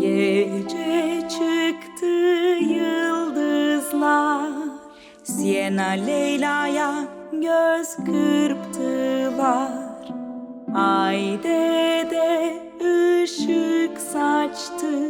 Gece çıktı yıldızlar. Siena Leyla'ya göz kırptılar. Ay de ışık saçtı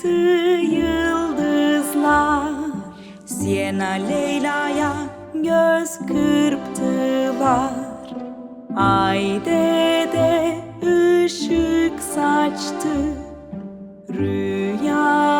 çıktı yıldızlar Siena Leyla'ya göz kırptılar. Ay de ışık saçtı Rüyanı